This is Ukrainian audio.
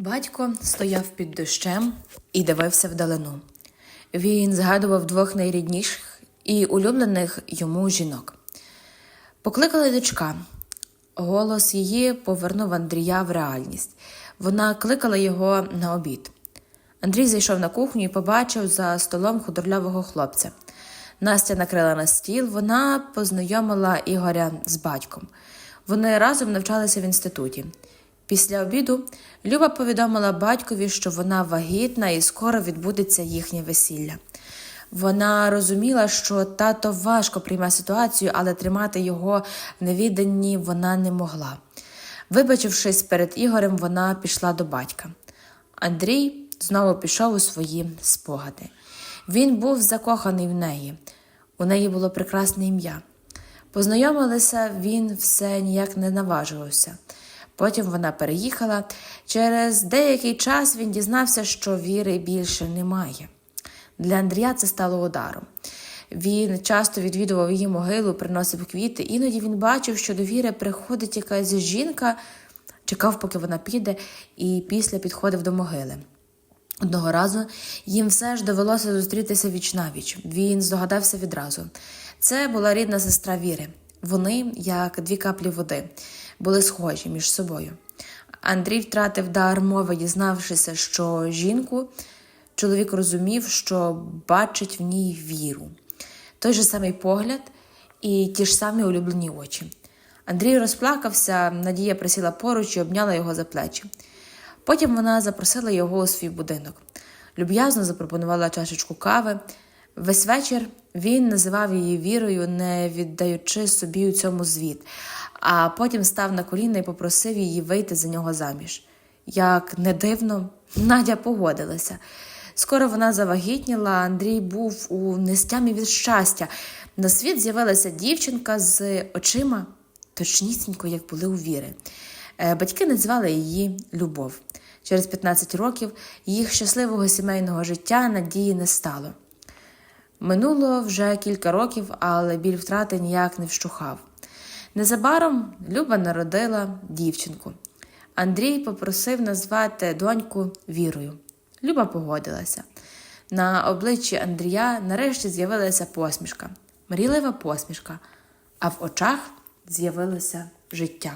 Батько стояв під дощем і дивився вдалину. Він згадував двох найрідніших і улюблених йому жінок. Покликала дочка. Голос її повернув Андрія в реальність. Вона кликала його на обід. Андрій зайшов на кухню і побачив за столом худорлявого хлопця. Настя накрила на стіл, вона познайомила Ігоря з батьком. Вони разом навчалися в інституті. Після обіду Люба повідомила батькові, що вона вагітна і скоро відбудеться їхнє весілля. Вона розуміла, що тато важко прийме ситуацію, але тримати його в невіданні вона не могла. Вибачившись перед Ігорем, вона пішла до батька. Андрій знову пішов у свої спогади. Він був закоханий в неї. У неї було прекрасне ім'я. Познайомилися він все ніяк не наважувався. Потім вона переїхала. Через деякий час він дізнався, що віри більше немає. Для Андрія це стало ударом. Він часто відвідував її могилу, приносив квіти. Іноді він бачив, що до віри приходить якась жінка, чекав, поки вона піде, і після підходив до могили. Одного разу їм все ж довелося зустрітися віч-навіч. Він здогадався відразу. Це була рідна сестра Віри. Вони, як дві каплі води, були схожі між собою. Андрій втратив дар мови, дізнавшися, що жінку чоловік розумів, що бачить в ній віру. Той же самий погляд і ті ж самі улюблені очі. Андрій розплакався, Надія присіла поруч і обняла його за плечі. Потім вона запросила його у свій будинок. Люб'язно запропонувала чашечку кави. Весь вечір він називав її вірою, не віддаючи собі у цьому звіт, а потім став на коліна і попросив її вийти за нього заміж. Як не дивно, Надя погодилася. Скоро вона завагітніла, Андрій був у нестямі від щастя. На світ з'явилася дівчинка з очима, точнісінько, як були у віри. Е, Батьки назвали її Любов. Через 15 років їх щасливого сімейного життя надії не стало. Минуло вже кілька років, але біль втрати ніяк не вщухав. Незабаром Люба народила дівчинку. Андрій попросив назвати доньку Вірою. Люба погодилася. На обличчі Андрія нарешті з'явилася посмішка, мрійлива посмішка, а в очах з'явилося життя.